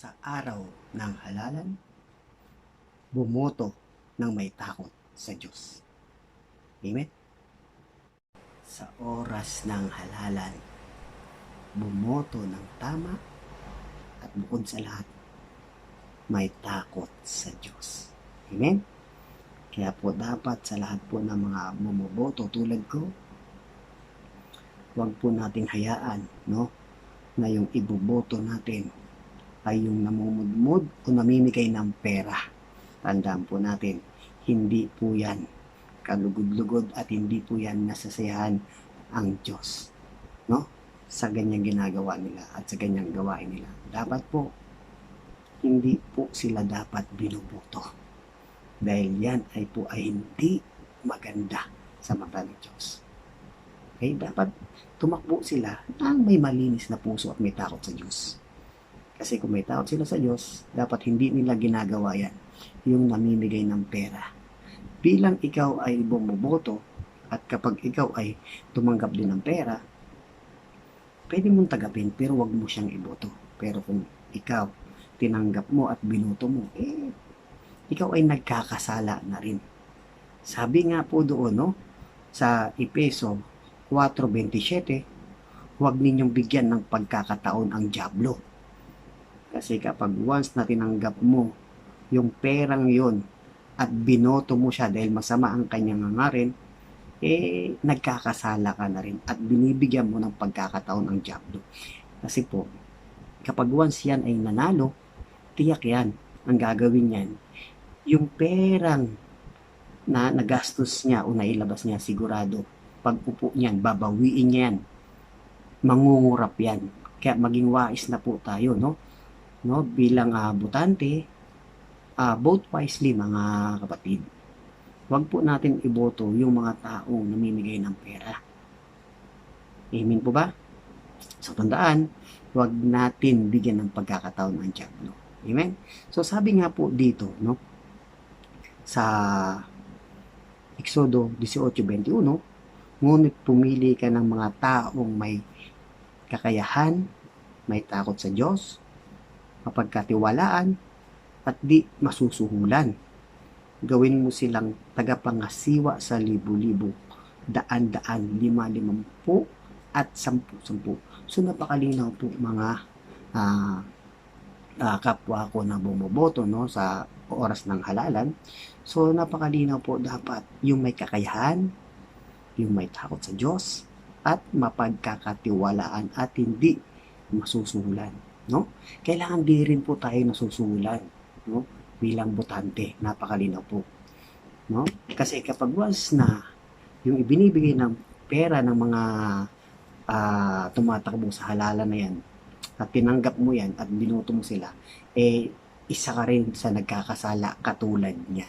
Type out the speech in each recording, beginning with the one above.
sa araw ng halalan, bumoto ng may takot sa Diyos. Amen? Sa oras ng halalan, bumoto ng tama at bukod sa lahat, may takot sa Diyos. Amen? Kaya po dapat sa lahat po ng mga bumoboto tulad ko, huwag po nating hayaan, no? Na yung iboboto natin ay yung namumudmud o namimigay ng pera. Tandaan po natin, hindi po yan kalugod-lugod at hindi po yan nasasayahan ang Diyos. No? Sa ganyang ginagawa nila at sa ganyang gawain nila. Dapat po, hindi po sila dapat binuboto. Dahil yan ay po ay hindi maganda sa mata ng Diyos. Okay, dapat tumakbo sila ang may malinis na puso at may takot sa Diyos. Kasi kung may takot sila sa Diyos, dapat hindi nila ginagawa yan, yung namimigay ng pera. Bilang ikaw ay bumoboto, at kapag ikaw ay tumanggap din ng pera, pwede mong tagapin pero wag mo siyang iboto. Pero kung ikaw tinanggap mo at binoto mo, eh, ikaw ay nagkakasala na rin. Sabi nga po doon, no, sa Epeso 4.27, huwag ninyong bigyan ng pagkakataon ang Diablo. Kasi kapag once na tinanggap mo yung perang yon at binoto mo siya dahil masama ang kanyang hangarin, eh, nagkakasala ka na rin at binibigyan mo ng pagkakataon ang Diablo. Kasi po, kapag once yan ay nanalo, tiyak yan, ang gagawin yan, yung perang na nagastos niya o nailabas niya sigurado, pag upo niyan, babawiin niya yan. Mangungurap yan. Kaya maging wais na po tayo, no? No, bilang uh, butante, uh, vote wisely mga kapatid. Huwag po natin iboto yung mga taong namimigay ng pera. Amen po ba? So tandaan, huwag natin bigyan ng pagkakataon ng Diablo. Amen? So sabi nga po dito, no? Sa Exodo 18.21, ngunit pumili ka ng mga taong may kakayahan, may takot sa Diyos, mapagkatiwalaan, at di masusuhulan. Gawin mo silang tagapangasiwa sa libu-libo, daan-daan, lima-limampu, at sampu-sampu. So napakalinaw po mga uh, uh, kapwa ko na bumoboto no, sa oras ng halalan. So napakalinaw po dapat yung may kakayahan, yung may takot sa Diyos at mapagkakatiwalaan at hindi masusulan. No? Kailangan di rin po tayo nasusulan no? bilang botante. Napakalinaw po. No? Kasi kapag once na yung ibinibigay ng pera ng mga uh, tumatakbo sa halalan na yan at tinanggap mo yan at binuto mo sila, eh isa ka rin sa nagkakasala katulad niya.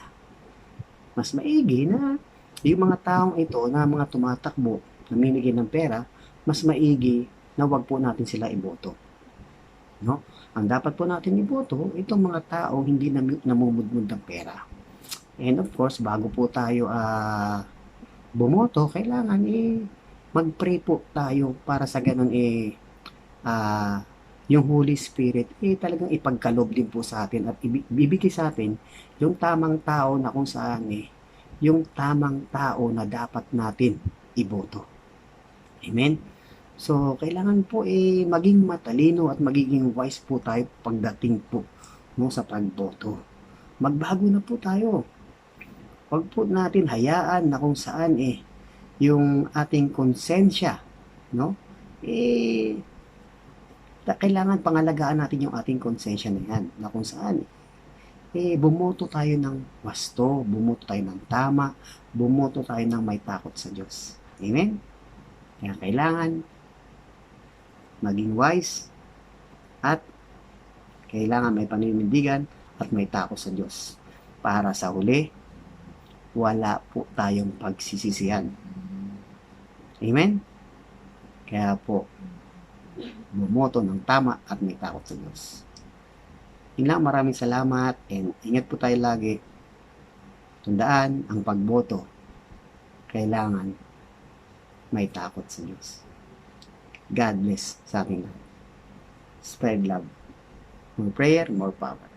Mas maigi na yung mga taong ito na mga tumatakbo, namimigay ng pera, mas maigi na wag po natin sila iboto. No? Ang dapat po natin iboto, itong mga tao hindi nam- namumudmud ng pera. And of course, bago po tayo uh, bumoto, kailangan eh, mag-pray po tayo para sa ganun eh, uh, yung Holy Spirit eh talagang ipagkalob din po sa atin at ibibigay sa atin yung tamang tao na kung saan eh yung tamang tao na dapat natin iboto. Amen? So, kailangan po eh maging matalino at magiging wise po tayo pagdating po no, sa pagboto. Magbago na po tayo. Huwag po natin hayaan na kung saan eh yung ating konsensya, no? Eh, kailangan pangalagaan natin yung ating konsensya na yan, na kung saan eh, bumoto tayo ng wasto, bumoto tayo ng tama, bumoto tayo ng may takot sa Diyos. Amen? Kaya kailangan maging wise at kailangan may paninindigan at may takot sa Diyos. Para sa huli, wala po tayong pagsisisihan. Amen? Kaya po, bumoto ng tama at may takot sa Diyos. Yun lang, maraming salamat and ingat po tayo lagi. Tandaan, ang pagboto, kailangan may takot sa Diyos. God bless sa lahat. Spread love. More prayer, more power.